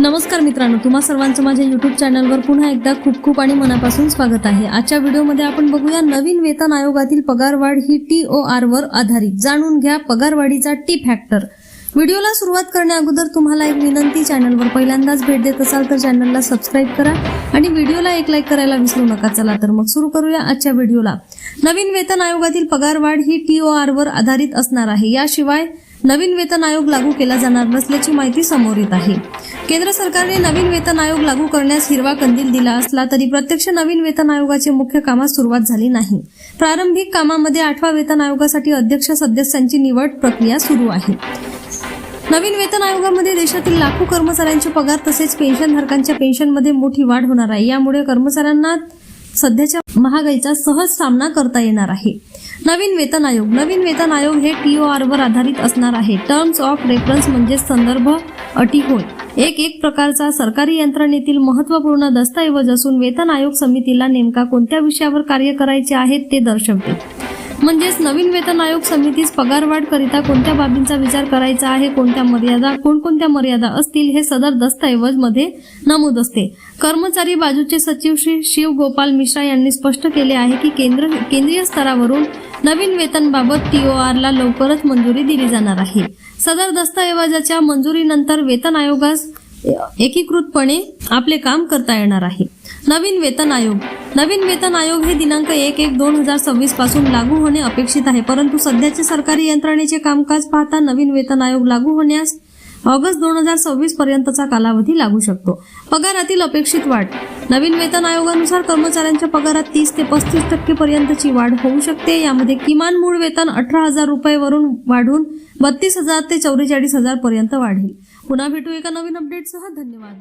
नमस्कार मित्रांनो तुम्हा सर्वांचं माझ्या युट्यूब चॅनलवर पुन्हा एकदा खूप खूप आणि मनापासून स्वागत आहे. आजच्या व्हिडिओमध्ये आपण बघूया नवीन वेतन आयोगातील पगारवाढ ही टी ओ आर वर आधारित. जाणून घ्या पगारवाढीचा टी फॅक्टर व्हिडिओला सुरुवात करण्या अगोदर तुम्हाला एक विनंती चॅनलवर पहिल्यांदाच भेट देत असाल तर चॅनलला सबस्क्राईब करा आणि व्हिडिओला एक लाईक करायला विसरू नका. चला तर मग सुरू करूया आजच्या व्हिडिओला. नवीन वेतन आयोगातील पगारवाढ ही टी ओ आर वर आधारित असणार आहे. याशिवाय नवीन वेतन आयोग लागू केला जाणार नसल्याची माहिती समोर येत आहे. केंद्र सरकारने नवीन वेतन आयोग लागू करण्यास हिरवा कंदील दिला असला तरी प्रत्यक्ष नवीन वेतन आयोगाचे मुख्य कामास सुरुवात झाली नाही. प्रारंभिक कामामध्ये आठवा वेतन आयोगासाठी अध्यक्ष सदस्यांची निवड प्रक्रिया सुरू आहे. नवीन वेतन आयोगामध्ये देशातील लाखो कर्मचाऱ्यांचे पगार तसेच पेन्शनधारकांच्या पेन्शनमध्ये मोठी वाढ होणार आहे. यामुळे कर्मचाऱ्यांना सध्याच्या महागाईचा सहज सामना करता येणार आहे. नवीन वेतन आयोग. नवीन वेतन आयोग हे टीओ आर वर आधारित असणार आहे. टर्म्स ऑफ रेफरन्स म्हणजे संदर्भ अटी होय. एक एक प्रकारचा सरकारी यंत्रणेतील महत्त्वपूर्ण दस्तऐवज असून वेतन आयोग समितीला नेमका कोणत्या विषयावर कार्य करायचे आहेत ते दर्शवते. म्हणजेच नवीन वेतन आयोग समितीस पगारवाढ करिता कोणत्या बाबींचा विचार करायचा आहे कोणत्या मर्यादा कोणकोणत्या मर्यादा असतील हे सदर दस्तऐवजमध्ये नमूद असते. कर्मचारी बाजूचे सचिव श्री शिव गोपाल मिश्रा यांनी स्पष्ट केले आहे की केंद्र केंद्रीय स्तरावरून नवीन वेतनबाबत टीओआर ला लवकरच मंजुरी दिली जाणार आहे. सदर दस्तऐवजाच्या मंजुरीनंतर वेतन आयोगास एकीकृतपणे आपले काम करता येणार आहे. नवीन वेतन आयोग. नवीन वेतन आयोग हे दिनांक एक एक दोन हजार सव्वीसपासून लागू होणे अपेक्षित आहे परंतु सध्याचे सरकारी यंत्रणेचे कामकाज पाहता नवीन वेतन आयोग लागू होण्यास ऑगस्ट दोन हजार सव्वीस पर्यंतचा कालावधी लागू शकतो. पगारातील अपेक्षित वाढ. नवीन वेतन आयोगानुसार कर्मचाऱ्यांच्या पगारात तीस ते पस्तीस टक्के पर्यंतची वाढ होऊ शकते. यामध्ये किमान मूळ वेतन अठरा हजार रुपये वरून वाढून बत्तीस हजार ते चौवेचाळीस हजार पर्यंत वाढेल. पुन्हा भेटू एका नवीन अपडेटसह धन्यवाद.